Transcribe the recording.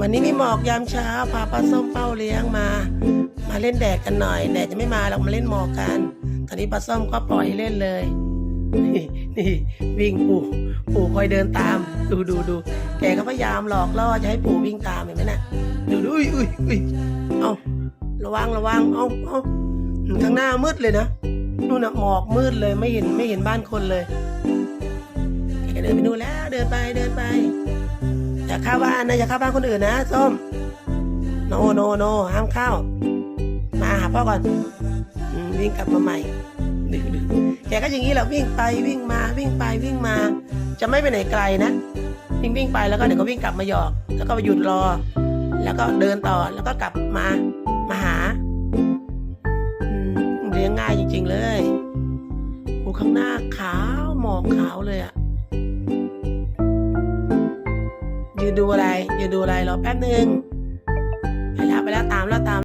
วันนี้มีหมอกยามเช้าพาป้าส้มเป้าเลี้ยงมา มาเล่นแดดกันหน่อยแดดจะไม่มาเรามาเล่นหมอกกัน ตอนนี้ป้าส้มก็ปล่อยให้เล่นเลยนี่นี่วิ่งปู่ปู่คอยเดินตาม ดูดูดูแกก็พยายามหลอกล่อจะให้ปู่วิ่งตามเห็นไหมน่ะดูดูอุ้ยอุ้ยอุ้ยเอาระวังระวังเอาเอาข้างหน้ามืดเลยนะนู่นน่ะหมอกมืดเลยไม่เห็นไม่เห็นบ้านคนเลยแกเดินไปนู่นแล้วเดินไปเดินไป อย่าเข้าบ้านนะอย่าเข้าบ้านคนอื่นนะส้มโนโนโนห้ามเข้า มาหาพ่อก่อนอวิ่งกลับมาใหม่ดึกดึกแกก็อย่างนี้แหละวิ่งไปวิ่งมาวิ่งไปวิ่งมา จะไม่ไปไหนไกลนะวิ่งวิ่งไปแล้วก็เดี๋ยวก็วิ่งกลับมาหยอก แล้วก็ไปหยุดรอ แล้วก็เดินต่อแล้วก็กลับมามาหาเลี้ยงง่ายจริง ๆ เลยโอ้ข้างหน้าขาวหมอกขาวเลยอะ ยืนดูอะไรยืนดูอะไรรอแป๊บนึงไปแล้วไปแล้วตามแล้วตาม